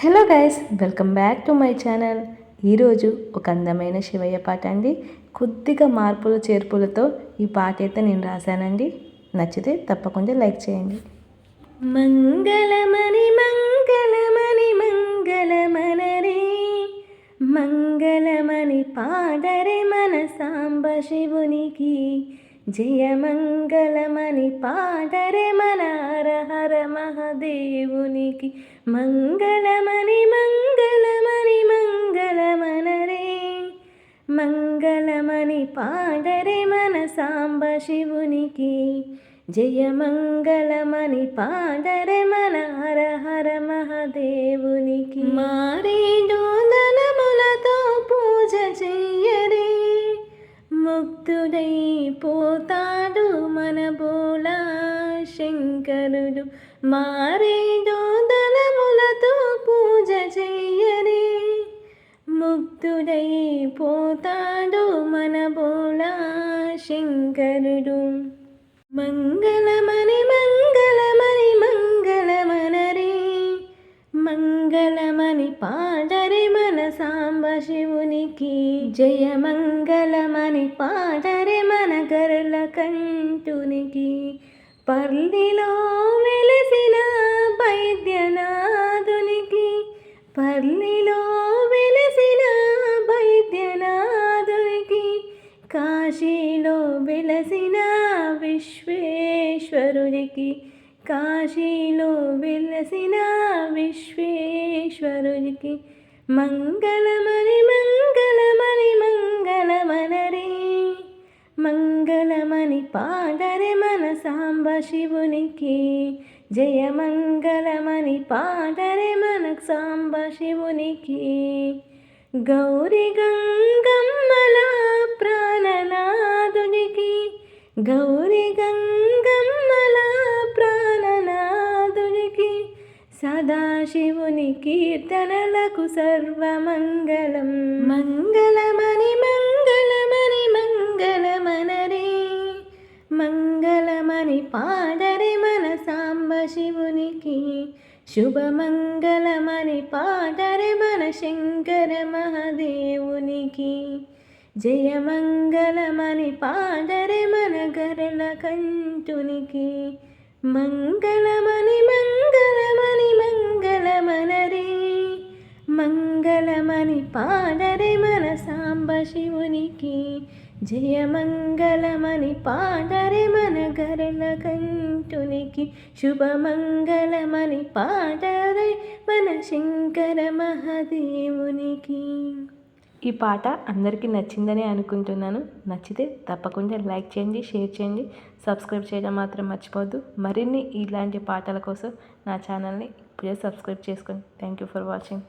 Hello guys welcome back to my channel. ఈరోజు ఒక అందమైన శివయ్య పాట అండి. కొద్దిగా మార్పుల చేర్పులతో ఈ పాట అయితే నేను రాశానండి. నచ్చితే తప్పకుండా లైక్ చేయండి. మంగళమణి మంగళమణి మంగళమనరే. మంగళమని పాడరే మన సాంబ శివునికి. జయమంగళమని పాడరే మనార హర మహదేవునికి మంగళమని మంగళమని మంగళమనరే. మంగళమని పాడరే మన సాంబ శివునికి జయమంగళమని పాడరే మనార హర మహదేవునికి. మారే ముక్తుడైపోతాడు మన బోలా శంకరుడు. మారేదో ధనములతో పూజ చెయ్యరే ముక్తుడైపోతాడు మన బోలా శంకరుడు. మంగళమని మంగళమని మంగళమని పాడరి మన సాంబ శివునికి. జయమంగళమని పాడరి మన గర్ల కంటునికి పర్లిలో వెలిసిన వైద్యనాథునికి. పర్లిలో వెలిసిన వైద్యనాథునికి. కాశీలో వెలసిన విశ్వేశ్వరుడికి కాశీలో వెలసిన విశ్వేశ్వరుడికి మంగళమని మంగళమని మంగళమనరే మంగళమని పాడరే మన సాంబ శివునికి. జయమంగళమని పాడరే మన సాంబ శివునికి. గౌరీ గంగమ్మల ప్రాణనాథునికి గౌరీ సదాశివుని కీర్తనలకు సర్వమంగళం. మంగళమని మంగళమని మంగళమనరే. మంగళమని పాడరే మన సాంబ శివునికి. శుభమంగళమని పాడరే మన శంకర మహాదేవునికి. జయమంగళమని పాడరే మన గరళ కంటునికి మంగళమని మంగళ పాడరే మన సాంబ శివునికి. జయమంగళమని పాడరే మన గరల కంటునికి శుభమంగళమని పాడరే మన శంకర మహాదేవునికి. ఈ పాట అందరికీ నచ్చిందని అనుకుంటున్నాను. నచ్చితే తప్పకుండా లైక్ చేయండి షేర్ చేయండి. సబ్స్క్రైబ్ చేయడం మాత్రం మర్చిపోవద్దు. మరిన్ని ఇలాంటి పాటల కోసం నా ఛానల్ని ఇప్పుడే సబ్స్క్రైబ్ చేసుకోండి థ్యాంక్ యూ ఫర్ వాచింగ్.